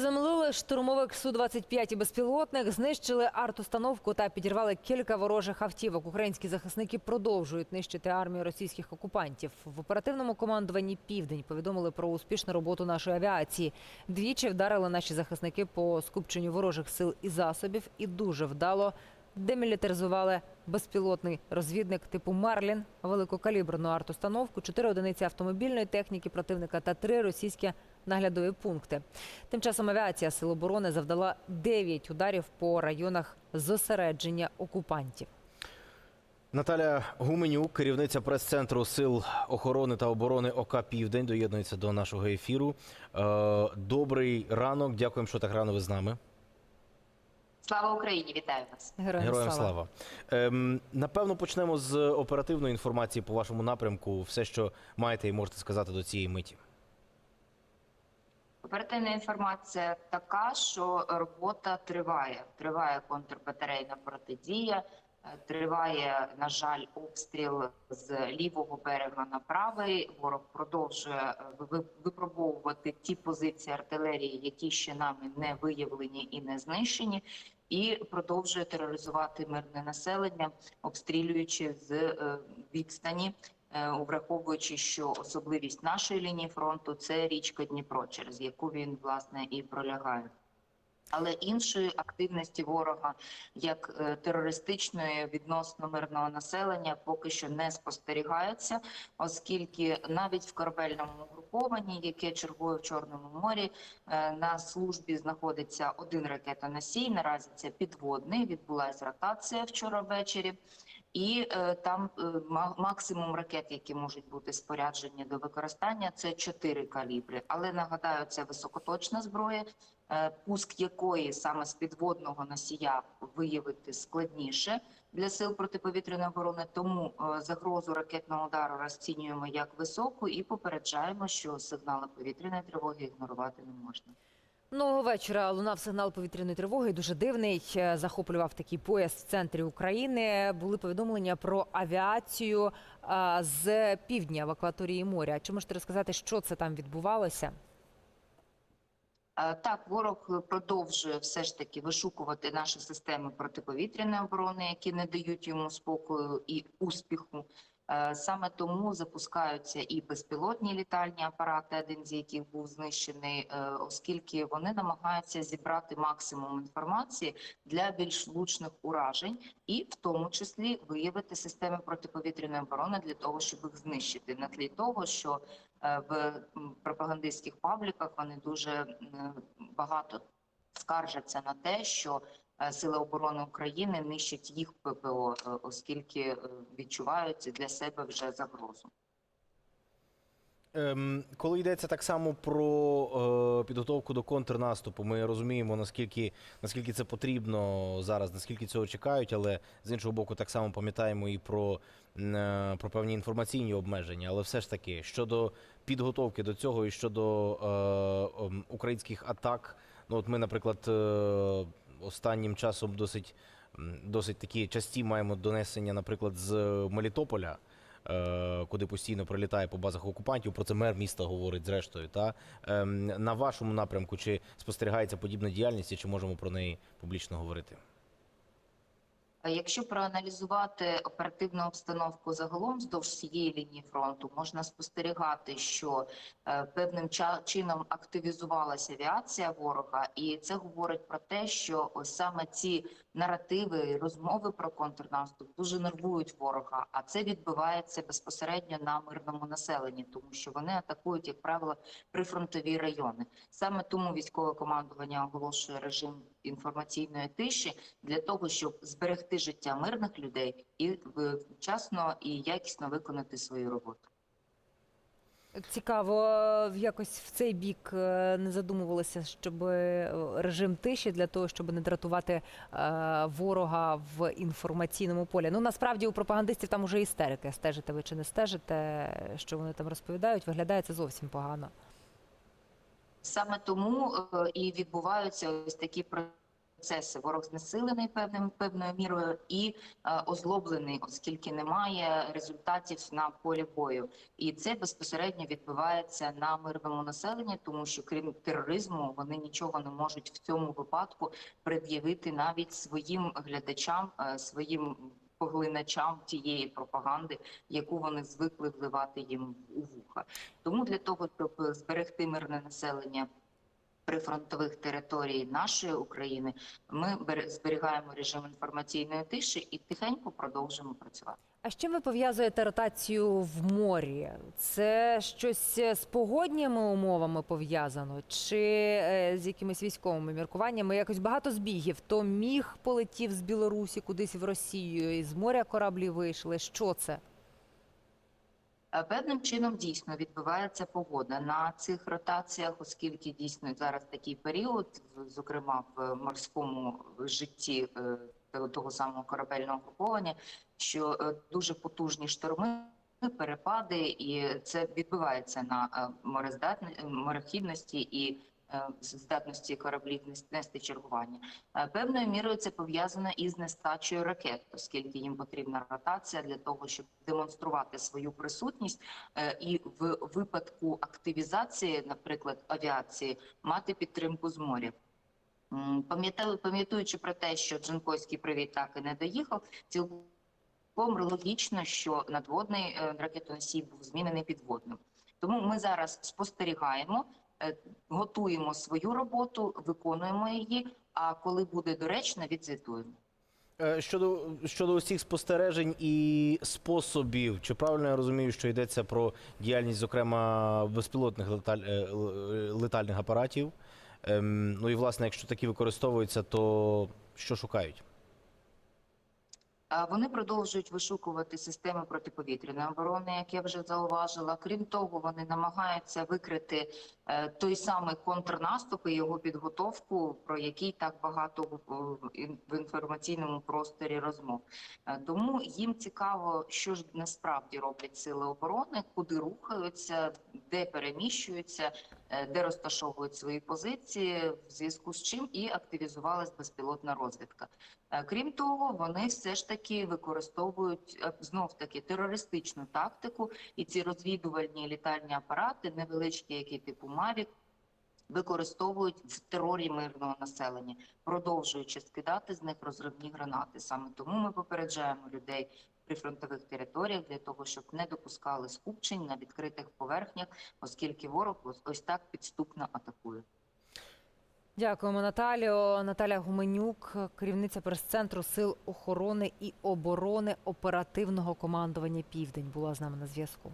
Приземлили штурмовик Су-25 і безпілотник, знищили артустановку та підірвали кілька ворожих автівок. Українські захисники продовжують нищити армію російських окупантів. В оперативному командуванні Південь повідомили про успішну роботу нашої авіації. Двічі вдарили наші захисники по скупченню ворожих сил і засобів, і дуже вдало демілітаризували безпілотний розвідник типу Марлін, великокаліберну артустановку, чотири одиниці автомобільної техніки противника та три російські наглядові пункти. Тим часом авіація Сил оборони завдала 9 ударів по районах зосередження окупантів. Наталя Гуменюк, керівниця прес-центру сил охорони та оборони ОК Південь, доєднується до нашого ефіру. Е, Добрий ранок. Дякуємо, що так рано ви з нами. Слава Україні! Вітаю вас! Героям, Героям слава. слава. Ем, напевно, почнемо з оперативної інформації по вашому напрямку. Все, що маєте і можете сказати до цієї миті. Оперативна інформація така, що робота триває. Триває контрбатарейна протидія. е, Триває, на жаль, обстріл з лівого берега на правий. Ворог продовжує е, випробовувати ті позиції артилерії, які ще нами не виявлені і не знищені, і продовжує тероризувати мирне населення, обстрілюючи з е, відстані. Е, Враховуючи, що особливість нашої лінії фронту це річка Дніпро, через яку він власне і пролягає. Але іншої активності ворога, як е, терористичної відносно мирного населення, поки що не спостерігається, оскільки навіть в корабельному угрупованні, яке чергує в Чорному морі, е, на службі знаходиться один ракетоносій. Наразі це підводний. Відбулася ротація вчора ввечері. І е, там е, ма- максимум ракет, які можуть бути споряджені до використання, це 4 калібри. Але нагадаю, це високоточна зброя, е, пуск якої саме з підводного носія виявити складніше для сил протиповітряної оборони. Тому е, загрозу ракетного удару розцінюємо як високу і попереджаємо, що сигнали повітряної тривоги ігнорувати не можна. Минулого вечора лунав сигнал повітряної тривоги. Дуже дивний. Е, Захоплював такий пояс в центрі України. Були повідомлення про авіацію е, з півдня в акваторії моря. Чи можете розказати, що це там відбувалося? Е, Так, ворог продовжує все ж таки вишукувати наші системи протиповітряної оборони, які не дають йому спокою і успіху. Е, Саме тому запускаються і безпілотні літальні апарати, один з яких був знищений, е, оскільки вони намагаються зібрати максимум інформації для більш влучних уражень, і в тому числі виявити системи протиповітряної оборони для того, щоб їх знищити, на тлі того, що е, в пропагандистських пабліках вони дуже багато скаржаться на те, що Сили оборони України нищать їх ППО, е, оскільки е, відчувають для себе вже загрозу. Ем, коли йдеться так само про е, підготовку до контрнаступу, ми розуміємо, наскільки, наскільки це потрібно зараз, наскільки цього чекають, але з іншого боку, так само пам'ятаємо і про, е, про певні інформаційні обмеження. Але все ж таки, щодо підготовки до цього і щодо е, ем, українських атак, ну от ми, наприклад, е, останнім часом досить, досить такі часті маємо донесення, наприклад, з Мелітополя е, куди постійно прилітає по базах окупантів. Про це мер міста говорить зрештою. Та Ем, на вашому напрямку чи спостерігається подібна діяльність, і чи можемо про неї публічно говорити? Якщо проаналізувати оперативну обстановку загалом вздовж всієї лінії фронту, можна спостерігати, що е, певним чином активізувалася авіація ворога, і це говорить про те, що саме ці наративи розмови про контрнаступ дуже нервують ворога, а це відбувається безпосередньо на мирному населенні, тому що вони атакують, як правило, прифронтові райони. Саме тому військове командування оголошує режим інформаційної тиші для того, щоб зберегти життя мирних людей і вчасно і якісно виконати свою роботу. Цікаво, якось в цей бік е, не задумувалися, щоб е, режим тиші для того, щоб не дратувати е, ворога в інформаційному полі. Ну насправді у пропагандистів там уже істерики. Стежите ви чи не стежите, що вони там розповідають, виглядає це зовсім погано. Саме тому е, і відбуваються ось такі процеси. Ворог знесилений певним певною мірою і е, озлоблений, оскільки немає результатів на полі бою. І це безпосередньо відбувається на мирному населенні, тому що крім тероризму вони нічого не можуть в цьому випадку пред'явити навіть своїм глядачам, е, своїм поглиначам тієї пропаганди, яку вони звикли вливати їм у вуха. Тому для того, щоб зберегти мирне населення прифронтових територій нашої України, ми зберігаємо режим інформаційної тиші і тихенько продовжуємо працювати. А з чим ви пов'язуєте ротацію в морі? Це щось з погодніми умовами пов'язано, чи е, з якимись військовими міркуваннями? Якось багато збігів. То міг полетів з Білорусі кудись в Росію, і з моря кораблі вийшли. Що це? Е, Певним чином дійсно відбувається погода на цих ротаціях, оскільки дійсно зараз такий період, зокрема в морському житті е, того- самого корабельного груповання, що е, дуже потужні шторми. Перепади, і це відбувається на е, морехідності і е, здатності кораблів нести чергування. Певною мірою це пов'язано із нестачею ракет, оскільки їм потрібна ротація для того, щоб демонструвати свою присутність і в випадку активізації, наприклад, авіації, мати підтримку з моря. М, Пам'ятаю, пам'ятаючи про те, що Джанкойський привіт так і не доїхав, цілком логічно, що надводний е, ракетоносій був змінений підводним. Тому ми зараз спостерігаємо, е, готуємо свою роботу, виконуємо її. А коли буде доречно, відзвітуємо. Е, Щодо щодо усіх спостережень і способів, чи правильно я розумію, що йдеться про діяльність, зокрема, безпілотних леталь, летальних апаратів? Ем, ну і власне, якщо такі використовуються, то що шукають? Вони продовжують вишукувати системи протиповітряної оборони, як я вже зауважила. Крім того, вони намагаються викрити е, той самий контрнаступ і його підготовку, про який так багато в, інформаційному просторі розмов. Е, Тому їм цікаво, що ж насправді роблять сили оборони, куди рухаються, де переміщуються, е, де розташовують свої позиції, в зв'язку з чим і активізувалась безпілотна розвідка. Е, Крім того, вони все ж таки використовують знов таки терористичну тактику, і ці розвідувальні літальні апарати, невеличкі, які типу Мавік, використовують в терорі мирного населення, продовжуючи скидати з них розривні гранати. Саме тому ми попереджаємо людей прифронтових територіях для того, щоб не допускали скупчень на відкритих поверхнях, оскільки ворог ось, так підступно атакує. Дякуємо, Наталіо. Наталя Гуменюк, керівниця прес-центру Сил охорони і оборони оперативного командування Південь, була з нами на зв'язку.